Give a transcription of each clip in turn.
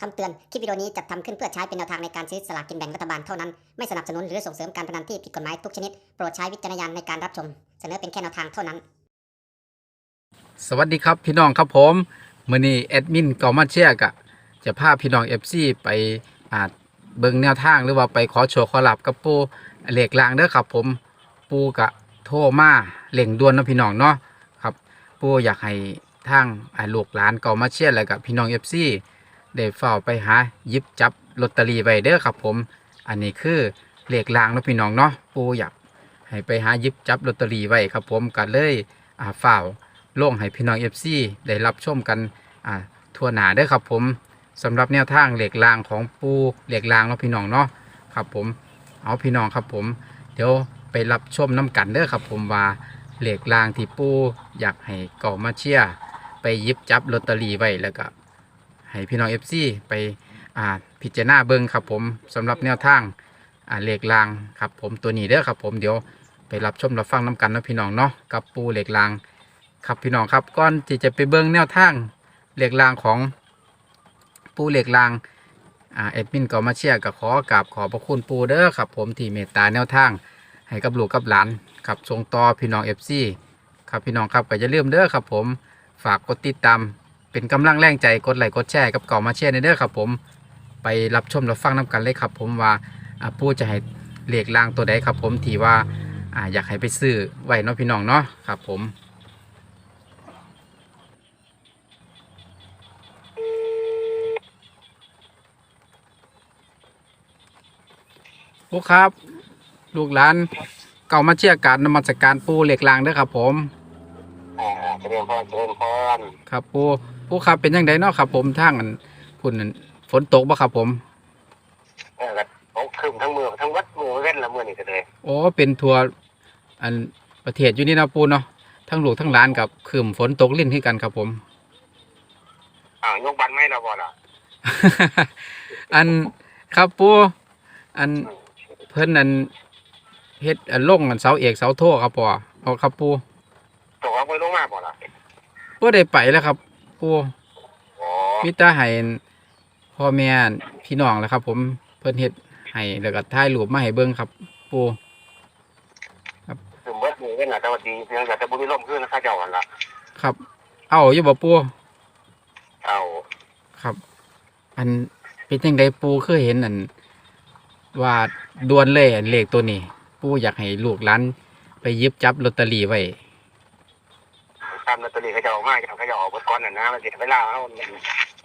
คำเตือน คลิปวิดีโอนี้จัดทำขึ้นเพื่อใช้เป็นแนวทางในการซื้อสลากกินแบ่งรัฐบาลเท่านั้น ไม่สนับสนุนหรือส่งเสริมการพนันที่ผิดกฎหมายทุกชนิด โปรดใช้วิจารณญาณในการรับชม เสนอเป็นแค่แนวทางเท่านั้น สวัสดีครับพี่น้องครับผมมื่อนี้แอดมินเก่ามาเชียกะจะพาพี่น้องเอฟซีไปอาจเบิ่งแนวทางหรือว่าไปขอโชว์ขอหลับกับปูเหล็กลางเด้อครับผมปูกะโทมาเล่งด่วนนะพี่น้องเนาะครับปูอยากให้ทางอ่าลูกหลานเก่ามาเชียแล้วกับพี่น้องเอฟซี ได้เฝ้าไปหายิบจับลอตเตอรี่ไว้เด้อครับผม อันนี้คือเหล็กลางเนาะพี่น้องเนาะปูอยากให้ไปหายิบจับลอตเตอรี่ไว้ครับผมก็เลยอ่าเฝ้าลงให้พี่น้องเอฟซีได้รับชมกันอ่าทั่วหนาเด้อครับผมสำหรับแนวทางเหล็กรางของปูเหล็กรางเนาะพี่น้องเนาะครับผมเอาพี่น้องครับผม เดี๋ยวไปรับชมน้ำกันเด้อครับผมว่าเหล็กรางที่ปูอยากให้ก่ามาเชียร์ไปยิบจับลอตเตอรี่ไว้แล้วก็ ให้พี่น้องเอฟซีไปพิจารณาเบิ้งครับผมสำหรับแนวทางเหล็กรางครับผมตัวนี้เด้อครับผมเดี๋ยวไปรับชมรับฟังน้ำกันนะพี่น้องเนาะกับปูเหล็กรางครับพี่น้องครับก่อนที่จะไปเบิ้งแนวทางเหล็กรางของปูเหล็กรางเอ็ดมินก็มาเชียร์กับขอกราบขอบพระคุณปูเด้อครับผมที่เมตตาแนวทางให้กับลูกกับหลานครับส่งต่อพี่น้องเอฟซีครับพี่น้องครับก็อย่าลืมเด้อครับผมฝากกดติดตาม เป็นกำลังแรงใจกดไลค์กดแชร์กับเก่ามาเชียร์ในเด้อครับผมไปรับชมรับฟังน้กันเลยครับ ผมว่าอ่าปูจะให้เหล็กรางตัวใดครับ ผมที่ว่าอ่าอยากให้ไปซื้อไว้เนาะพี่น้องเนาะครับ ผมลูกครับ ลูกหลานเก่ามาเชียร์การนมัสการปูเหล็กลางเด้อครับ ผมอ่าเจริญพรเจริญพรครับปู ปูครับเป็นยังไงเนาะครับ ผมทางอันพุ่นนั่นฝนตกบ่ครับผมเออก็ตกคืมทั้งเมืองทั้งวัดมือเว้นละมือนี่ก็เลยโอ้เป็นทัวร์อันประเทศอยู่นี่เนาะปูเนาะทั้งลูกทั้งหลานกับคืมฝนตกลิ้นที่กันครับผมอ้าวยกบันไม่เราบ่ล่ะอันครับปูอันเพิ่นอันเฮ็ดอันลงอันเสาเอกเสาโทครับปอเอาครับปูตกเอาไปลงมาบ่ล่ะบ่ได้ไปแล้วครับ ปูอ๋อมิตรให้พ่อแม่พี่น้องแหล้วครับ ผมเพิ่นเฮ็ดให้แล้วก็ถ่ายรูปมาให้เบิ่งครับ ปูคืมวัดมือเว้นน่ะแต่ว่าดีเพียงแต่จะบุญมีลมขึ้นนะข้าเจ้าหันละครับ เอาอยู่บ่ปูเอาครับ อันเป็นจังไดปูเคยเห็นอันว่าดวนเลยอันเลขตัวนี้ ปูอยากให้ลูกหลานไปหยิบจับลอตเตอรี่ไว้ ตามลอตเตอรี่ข้าเจ้าออกมาข้าเจ้าออกเบดก้อนน่ะนะมันสิเวลาเอามัน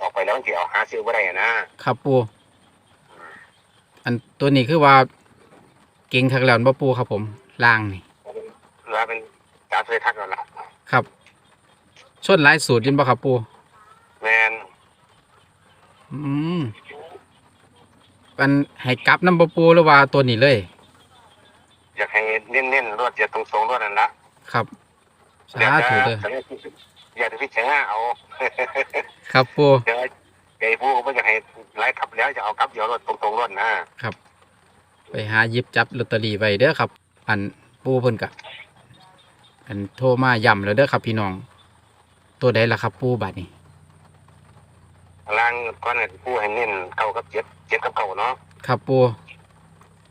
ออกไปแล้วมันสิเอาหาซื้อบ่ได้อะนะครับปูอันตัวนี้คือว่าเก่งทักแล้วบ่ปูครับผมล่างนี่เหลือเป็นจาเคยทักแล้วล่ะครับชนหลายสูตรยินบ่ครับปูแมนอืมมันให้กลับน้ำบปูหรือว่าตัวนี้เลย อยากให้เน้นๆรวดเดียวตรงๆรวดนั่นละครับ สาธุเด้ออยากจะพิจารณาเอาครับปู เดี๋ยวไอ้ผู้ก็จะให้ไล่ขับแล้วจะเอากลับเดี๋ยวรถตรงๆรถนะไปหาหยิบจับลอตเตอรี่ไว้เด้อครับ อันปูเพิ่นกะอันโทรมาย้ำแล้วเด้อครับพี่น้อง ตัวใดล่ะครับปูบัดนี้ ล่างก้อนนั้นผู้ให้เน้นเก่ากับเจ็ดเจ็ดกับเก่าเนาะครับปู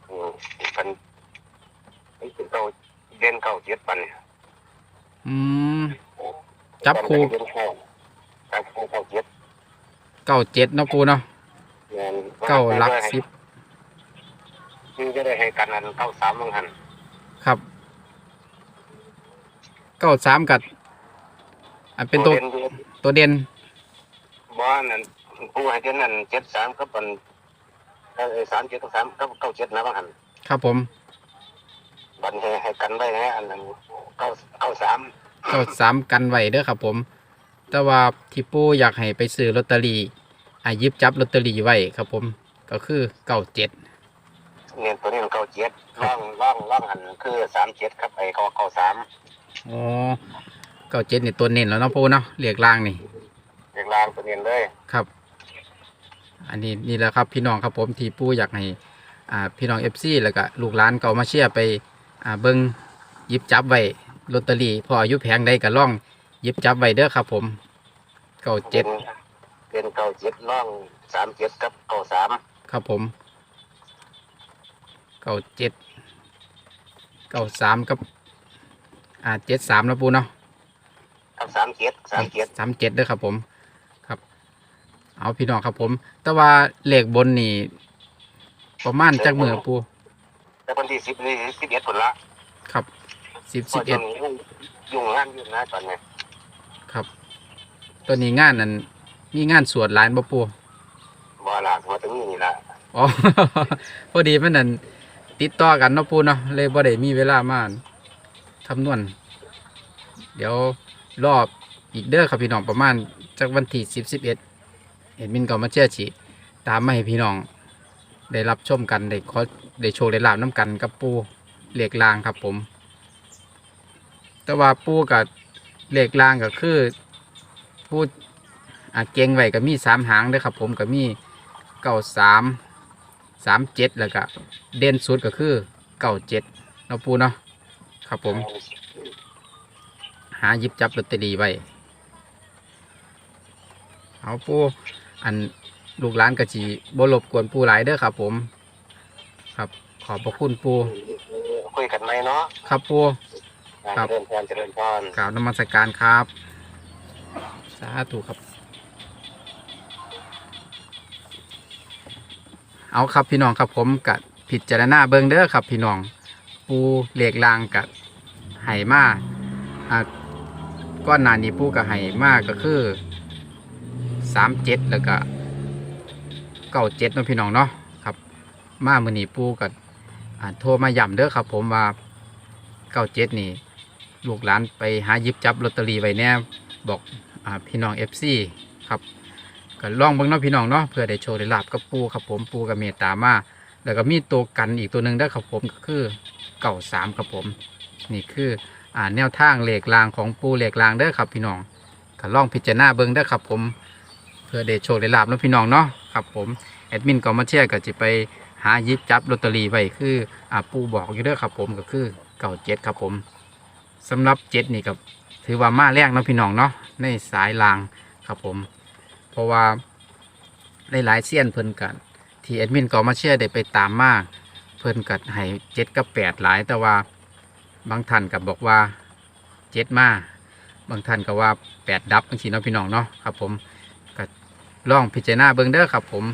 อืมเป็นไอ้เป็นเก่าเด่นเก่าเจ็ดปันเนี่ย อืม จับคู่เด่นเก่าจับคู่เก่าเจ็ดเก้าเจ็ดเนาะปูเนาะเงินเก้าหลักสิบคือจะได้ให้กันนั้นเก้าสามบางหันครับเก้าสามกัดอันเป็นตัวด่ด่นตัวเด่นบ้านนั้นผู้ให้เด่นนั้นเจ็ดสามกับปันเออสามเจ็ดกับสามกับเก้าเจ็ดนะบางหันครับผม บันให้ให้กันได้นะอันนั้นเก้าเก้าสาม เก้าสามกันไว้เด้อครับผม แต่ว่าที่ปูอยากให้ไปซื้อลอตเตอรี่อายิบจับลอตเตอรี่ไว้ครับผม ก็คือเก้าเจ็ดเงินตัวนี้มันเก้าเจ็ดล่องล่องล่องหันคือสามเจ็ดครับไอ้เก้าเก้าสามอ๋อเก้าเจ็ดนี่ตัวเน้นแล้วเนาะปูเนาะเรียกล่างนี่เรียกลางตัวเงินเลยครับ อันนี้นี่แหละครับพี่น้องครับผมที่ปูอยากให้อ่าพี่น้องเอฟซีแล้วก็ลูกหลานเก่ามาเชียร์ไปอ่าเบิ้งหยิบจับไว้ ลอตเตอรี่พออายุแพงได้ก็ล่องหยิบจับไว้เด้อครับ ผมเก้าเจ็ดเรียนเก้าเจ็ดล่องสามเจ็ดกับเก้าสามครับผมเก้าเจ็ดเก้าสามกับอ่าเจ็ดสามแล้วปูเนาะกับสามเจ็ดสามเจ็ดสามเจ็ดด้วยครับ ผมครับ เอาพี่น้องครับผม แต่ว่าเลขบนนี่ประมาณจักมือปูแล้ววันที่สิบนี่สิบเอ็ดผลละครับ สิบพสิอบเอ็ดช่วงนี้ยุ่งงานยุ่งนะตอนนี้ครับ ตัวนี้งานนั้นมีงานสวดหลายบ่ปูบ่ละมาถึงนี่ละอ๋อ พอดีมันนั่นติดต่อกันเนาะปูเนาะเลยบ่ได้มีเวลามาคำนวณเดี๋ยวรอบอีกเด้อครับพี่น้องประมาณจากวันที่สิบสิบเอ็ดเห็นมินก็มาเชื่อฉีตามมาให้พี่น้อง ได้รับชมกันได้ขอได้โชว์ได้ลาบน้ำกันกับปูเหล็กลางครับผม แต่ว่าปูกับเหล็กลางก็คือปูอะเก่งไว้ก็มีสามหางเด้อครับ ผมก็มีเก้าสามสามเจ็ดแล้วก็เด่นสุดก็คือเก้าเจ็ดเนาะปูเนาะครับผม หาหยิบจับลอตเตอรี่ไว้เอาปูอันลูกหลานกะจีบรบกวนปูหลายเด้อครับ ผม ครับ ขอบพระคุณปูคุยกันไหมเนาะครับปู ครับ เจริญพรเจริญพรกล่าวนมัสการครับ สาธุครับ เอาครับพี่น้องครับผมกับผิดจารณาเบิงเด้อครับ พี่น้อง ปูเหล็กลางกับไหมาอ่าก้อนหนานี้ปูกับไหมาก็คือสามเจ็ดแล้วก็เก้าเจ็ดเนาะพี่น้องเนาะครับ มามือนี้ปูกับอ่าโทรมาย้ำเด้อครับ ผมว่าเก้าเจ็ดนี่ ลูกหลานไปหายิบจับลอตเตอรี่ไว้แน่บอกอพี่น้องเอฟซีครับก็ลองเบิ่งเนาะพี่น้องเนาะเพื่อได้โชว์ได้ลาบกับปูครับผมปูกับเมตตามาแล้วก็มีตัวกันอีกตัวหนึ่งได้ครับผมก็คือเก่าสามครับผม นี่คืออ่าแนวทางเหล็กรางของปูเหล็กรางเด้อครับพี่น้องก็ลองพิจารณาเบิ่งเด้อครับผม เพื่อได้โชว์ได้ลาบเนาะพี่น้องเนาะครับผมแอดมินก็มาเชียร์ก็จะไปหายิบจับลอตเตอรี่ไว้คืออ่าปูบอกอยู่เด้อครับผมก็คือเก่าเจ็ดครับผม สำหรับเจ็ดนี่กับถือว่ามาแรกนะพี่น้องเนาะในสายลางครับผม เพราะว่าหลายๆเซียนเพิ่นกันที่แอดมินก็มาเชื่อได้ไปตามมาก เพิ่นกัดให้เจ็ดกับแปดหลายแต่ว่าบางท่านกับบอกว่าเจ็ดมาบางท่านก็ว่าแปดดับบางทีเนาะพี่น้องเนาะครับผมก็ลองพิจารณาเบิ่งเด้อครับผม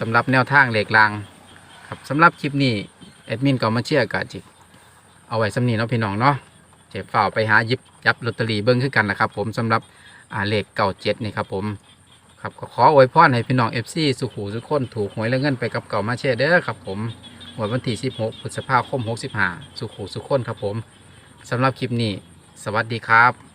สำหรับแนวทางเหล็กลางครับสำหรับคลิปนี้แอดมินก็มาเชื่อกับจิเอาไว้สำนีเนาะพี่น้องเนาะ เจ็บฝ่าไปหายิบยับลอตเตอรี่เบิ้งขึ้นกันนะครับ ผมสำหรับอาเลขเก่าเจ็ดนี่ครับผมครับขออวยพรให้พี่น้องเอฟซีสุขหูสุขคนถูกหวยและเงินไปกับเก่ามาเช่เด้อครับผมวยวันที่ 16พฤษภาคม65สุขหูสุขคนครับผมสำหรับคลิปนี้ สวัสดีครับ